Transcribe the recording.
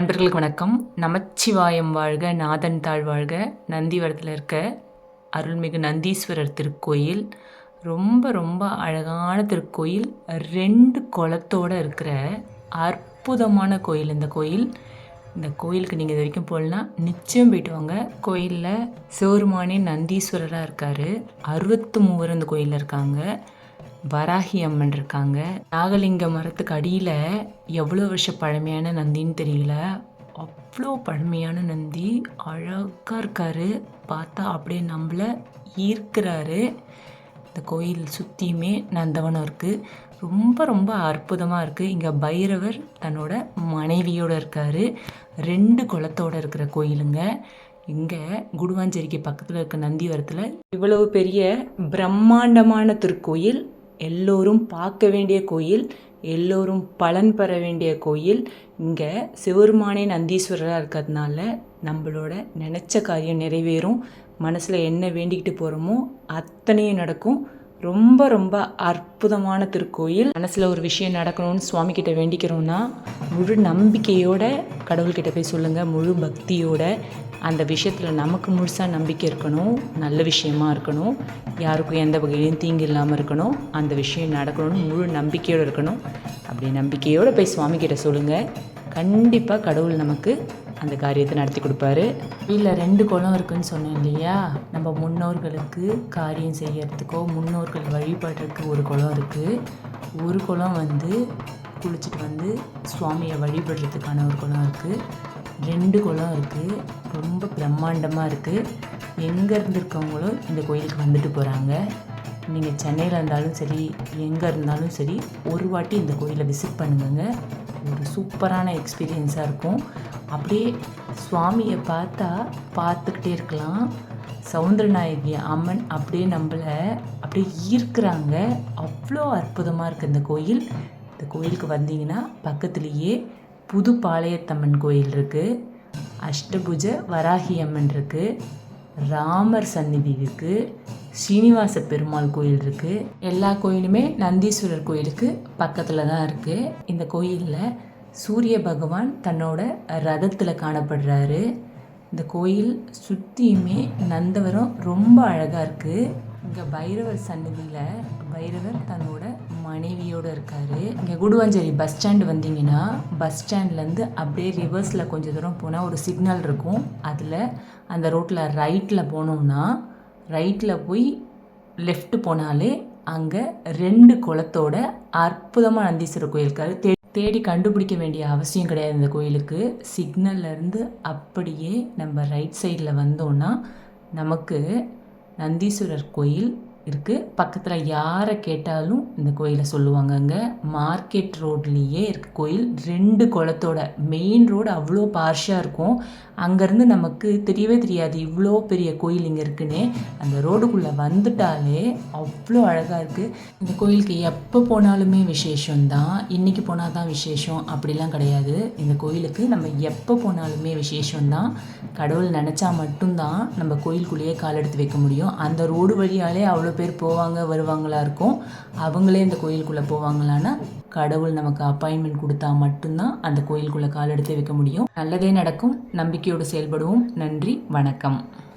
நண்பர்களுக்கு வணக்கம். நமச்சிவாயம் வாழ்க நாதன் தாழ் வாழ்க. நந்திவரத்தில் இருக்க அருள்மிகு நந்தீஸ்வரர் திருக்கோயில். ரொம்ப ரொம்ப அழகான திருக்கோயில். ரெண்டு குளத்தோடு இருக்கிற அற்புதமான கோயில் இந்த கோயில். இந்த கோயிலுக்கு நீங்கள் இது வரைக்கும் போகலாம் நிச்சயம் போயிட்டு வாங்க. கோயிலில் சிவருமானே நந்தீஸ்வரராக இருக்கார். அறுபத்து மூவர் இந்த கோயிலில் இருக்காங்க. வராகி அம்மன் இருக்காங்க. நாகலிங்க மரத்துக்கு அடியில் எவ்வளோ வருஷம் பழமையான நந்தின்னு தெரியல. அவ்வளோ பழமையான நந்தி. அழகாக இருக்கார். பார்த்தா அப்படியே நம்மளை ஈர்க்கிறாரு. இந்த கோயில் சுற்றியுமே நந்தவனம் இருக்குது ரொம்ப ரொம்ப அற்புதமாக இருக்குது இங்கே பைரவர் தன்னோட மனைவியோடு இருக்கார். ரெண்டு குளத்தோடு இருக்கிற கோயிலுங்க. இங்கே குடுவாஞ்சேரிக்கு பக்கத்தில் இருக்க நந்திவரத்தில் இவ்வளவு பெரிய பிரம்மாண்டமான திருக்கோயில் எல்லோரும் பார்க்க வேண்டிய கோயில் எல்லோரும் பலன் பெற வேண்டிய கோயில். இங்கே சிவருமானே நந்தீஸ்வரராக இருக்கிறதுனால நம்மளோட நினச்ச காரியம் நிறைவேறும். மனசில் என்ன வேண்டிக்கிட்டு போகிறோமோ அத்தனையும் நடக்கும். ரொம்ப ரொம்ப அற்புதமான திருக்கோயில். மனசில் ஒரு விஷயம் நடக்கணும்னு சுவாமி கிட்ட வேண்டிக்கிறோன்னா முழு நம்பிக்கையோட கடவுள்கிட்ட போய் சொல்லுங்கள் முழு பக்தியோட அந்த விஷயத்தில் நமக்கு முழுசாக நம்பிக்கை இருக்கணும். நல்ல விஷயமா இருக்கணும். யாருக்கும் எந்த வகையிலையும் தீங்கு இல்லாமல் இருக்கணும். அந்த விஷயம் நடக்கணும்னு முழு நம்பிக்கையோடு இருக்கணும். அப்படி நம்பிக்கையோடு போய் சுவாமி கிட்ட சொல்லுங்கள் கண்டிப்பாக கடவுள் நமக்கு அந்த காரியத்தை நடத்தி கொடுப்பாரு. வீட்டில் ரெண்டு குளம் இருக்குதுன்னு சொன்னேன் இல்லையா? நம்ம முன்னோர்களுக்கு காரியம் செய்யறதுக்கோ முன்னோர்கள் வழிபடுறதுக்கு ஒரு குளம் இருக்குது ஒரு குளம் வந்து குளிச்சுட்டு வந்து சுவாமியை வழிபடுறதுக்கான ஒரு குளம் இருக்குது ரெண்டு குளம் இருக்குது ரொம்ப பிரம்மாண்டமாக இருக்குது எங்கே இருந்திருக்கவங்களும் இந்த கோயிலுக்கு வந்துட்டு போகிறாங்க நீங்கள் சென்னையில் இருந்தாலும் சரி எங்கே இருந்தாலும் சரி ஒரு வாட்டி இந்த கோயிலை விசிட் பண்ணுங்க ஒரு சூப்பரான எக்ஸ்பீரியன்ஸாக இருக்கும். அப்படியே சுவாமியை பார்த்தா பார்த்துக்கிட்டே இருக்கலாம். சவுந்தரநாயகி அம்மன் அப்படியே நம்மளை அப்படியே ஈர்க்கிறாங்க. அவ்வளோ அற்புதமாக இருக்குது இந்த கோயில். இந்த கோயிலுக்கு வந்தீங்கன்னா பக்கத்துலேயே புது பாளையத்தம்மன் கோயில் இருக்குது அஷ்டபுஜ வராகி அம்மன் இருக்குது ராமர் சந்நிதி இருக்குது ஸ்ரீனிவாச பெருமாள் கோயில் இருக்குது எல்லா கோயிலுமே நந்தீஸ்வரர் கோயிலுக்கு பக்கத்தில் தான் இருக்குது இந்த கோயிலில் சூரிய பகவான் தன்னோட ரதத்தில் காணப்படுறாரு. இந்த கோயில் சுற்றியுமே நந்தவரம் ரொம்ப அழகாக இருக்குது இங்கே பைரவர் சன்னதியில் பைரவர் தன்னோட மனைவியோடு இருக்கார். இங்கே குடுவாஞ்சேரி பஸ் ஸ்டாண்டு வந்தீங்கன்னா பஸ் ஸ்டாண்ட்லேருந்து அப்படியே ரிவர்ஸில் கொஞ்சம் தூரம் போனால் ஒரு சிக்னல் இருக்கும். அதில் அந்த ரோட்டில் ரைட்டில் போனோம்னா ரைட்டில் போய் லெஃப்ட் போனாலே அங்கே ரெண்டு குளத்தோட அற்புதமாக நந்தீஸ்வரர் கோயில் இருக்காரு தே தேடி கண்டுபிடிக்க வேண்டிய அவசியம் கிடையாது இந்த கோயிலுக்கு. சிக்னல்லேருந்து அப்படியே நம்ம ரைட் சைடில் வந்தோன்னா நமக்கு நந்தீஸ்வரர் கோயில் இருக்குது பக்கத்தில் யாரை கேட்டாலும் இந்த கோயிலை சொல்லுவாங்க அங்கே மார்க்கெட் ரோட்லேயே இருக்க கோயில். ரெண்டு குளத்தோட மெயின் ரோடு அவ்வளோ பார்ஷாக இருக்கும். அங்கேருந்து நமக்கு தெரியவே தெரியாது இவ்வளோ பெரிய கோயில் இங்கே இருக்குன்னே. அந்த ரோடுக்குள்ளே வந்துட்டாலே அவ்வளோ அழகாக இருக்குது இந்த கோயிலுக்கு எப்போ போனாலுமே விசேஷம்தான். இன்றைக்கி போனால் தான் விசேஷம். அப்படிலாம் கிடையாது. இந்த கோயிலுக்கு நம்ம எப்போ போனாலுமே விசேஷம்தான். கடவுள் நினச்சா மட்டும்தான் நம்ம கோயிலுக்குள்ளேயே கால் எடுத்து வைக்க முடியும். அந்த ரோடு வழியாலே அவ்வளோ பேர் போவாங்க வருவாங்களா இருக்கும். அவங்களே இந்த கோயிலுக்குள்ளே போவாங்களான்னா கடவுள் நமக்கு அப்பாயின்மெண்ட் கொடுத்தா மட்டும்தான் அந்த கோயிலுக்குள்ளே கால் எடுத்து வைக்க முடியும். நல்லதே நடக்கும். நம்பிக்கையோடு செயல்படுவோம். நன்றி வணக்கம்.